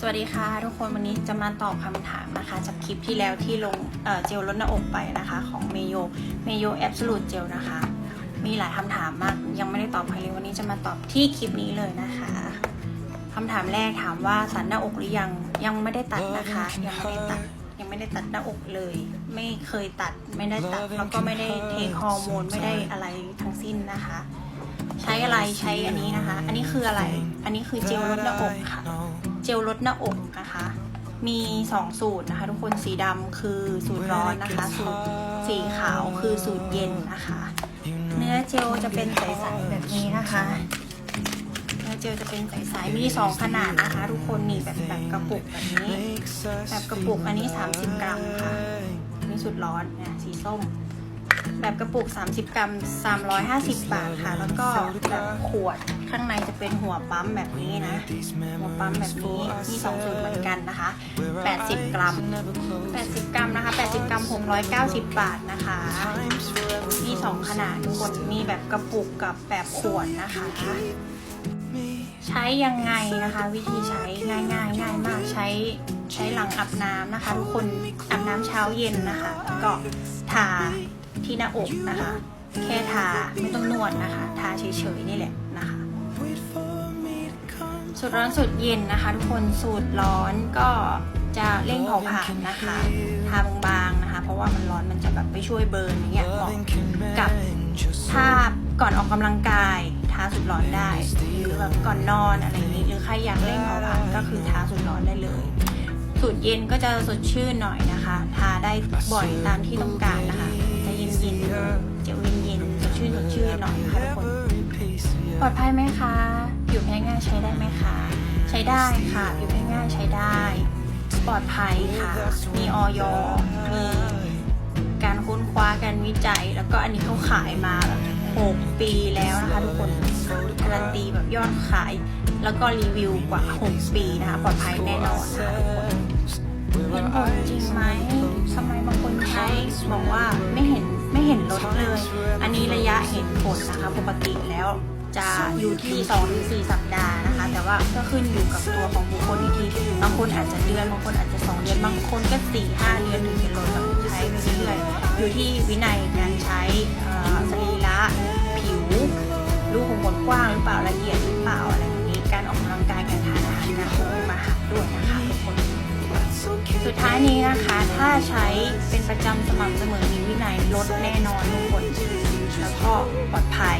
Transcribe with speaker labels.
Speaker 1: สวัสดีค่ะทุกคนวันนี้จะมาตอบคำถามนะคะ จากคลิปที่แล้วที่ลงเเจลลดหน้าอกไปนะคะ ของเมโยเมโยแอบสูตเจลนะคะ มีหลายคำถามมากยังไม่ได้ตอบใครเลยวันนี้จะมาตอบที่คลิปนี้เลยนะคะคำถามแรกถามว่าสันหน้าอกหรือยังยังไม่ได้ตัดนะคะ ยังไม่ได้ตัดยังไม่ได้ตัดหน้าอกเลย ไม่เคยตัดไม่ได้ตัดแล้วก็ไม่ได้เทคฮอร์โมนไม่ได้อะไรทั้งสิ้นนะคะ ใช้อะไรใช้อันนี้นะคะ อันนี้คืออะไร อันนี้คือเจลลดหน้าอกค่ะ เจลลดหน้าอกนะคะ มี 2 สูตรนะคะทุกคนสีดำคือสูตรร้อนนะคะ สูตรสีขาวคือสูตรเย็นนะคะ เนื้อเจลจะเป็นใสๆแบบนี้นะคะเนื้อเจลจะเป็นใสๆมี 2 ขนาดนะคะ ทุกคนนี่แบบแบบกระปุกแบบนี้ แบบกระปุกอันนี้ 30 กรัมค่ะอันนี่สุดร้อนเนี่ยสีส้ม แบบกระปุก 30 กรัม 350 บาทค่ะ แล้วก็แบบขวด ข้างในจะเป็นหัวปั๊มแบบนี้นะ หัวปั๊มแบบนี้มีสองสูตรเหมือนกันนะคะ 80 กรัม 80 กรัมนะคะ 80 กรัม 690 บาทนะคะ มีสองขนาดทุกคนมีแบบกระปุกกับแบบขวดนะคะ ใช้ยังไงนะคะ วิธีใช้ง่ายง่ายง่ายมากใช้ใช้หลังอาบน้ำนะคะ ทุกคนอาบน้ำเช้าเย็นนะคะ ก็ทาที่หน้าอกนะคะ แค่ทาไม่ต้องนวดนะคะ ทาเฉยๆนี่แหละนะคะ สูตรร้อนสูตรเย็นนะคะ ทุกคนสูตรร้อนก็จะเร่งเผาผลาญนะคะทาบางๆนะคะ เพราะว่ามันร้อนมันจะแบบไปช่วยเบิร์นอย่างเงี้ยเหมาะกับถ้าก่อนออกกำลังกายทาสูตรร้อนได้หรือแบบก่อนนอนอะไรอย่างนี้หรือใครอยากเร่งเผาผลาญก็คือทาสูตรร้อนได้เลยสูตรเย็นก็จะสดชื่นหน่อยนะคะ ทาได้บ่อยตามที่ต้องการนะคะจะเย็นเย็นๆเจียวเย็นเย็นๆสดชื่นสดชื่นหน่อยนะคะทุกคน ปลอดภัยไหมคะ ผิวแพ้ง่ายใช้ได้ไหมคะ ใช้ได้ค่ะผิวแพ้ง่ายใช้ได้ ปลอดภัยค่ะ มีออยมีการค้นคว้าการวิจัย แล้วก็อันนี้เขาขายมาแบบ6ปีแล้วนะคะทุกคนการันตีแบบยอดขาย แล้วก็รีวิวกว่า 6 ปีนะคะปลอดภัยแน่นอนนะคะทุกคนเห็นผลจริงไหมทำไมบางคนใช้บอกว่าไม่เห็นไม่เห็นลดเลย อันนี้ระยะเห็นผลนะคะปกติแล้ว จะอยู่ที่2ถึง4สัปดาห์นะคะ แต่ว่าก็ขึ้นอยู่กับตัวของบุคคลอีกทีบางคนอาจจะเดือนบางคนอาจจะ 2 เดือนบางคนก็4 5เดือนถึงจะลดแบบใช้ไปเรื่อยๆอยู่ที่วินัยการใช้สรีระผิวรูขุมขนกว้างหรือเปล่าละเอียดหรือเปล่าอะไรแบบนี้การออกกำลังกายการทานอาหารนะคงมาหักด้วยนะคะทุกคนสุดท้ายนี้นะคะ ถ้าใช้เป็นประจำสม่ำเสมอมีวินัยลดแน่นอนทุกคนแล้วก็ปลอดภัย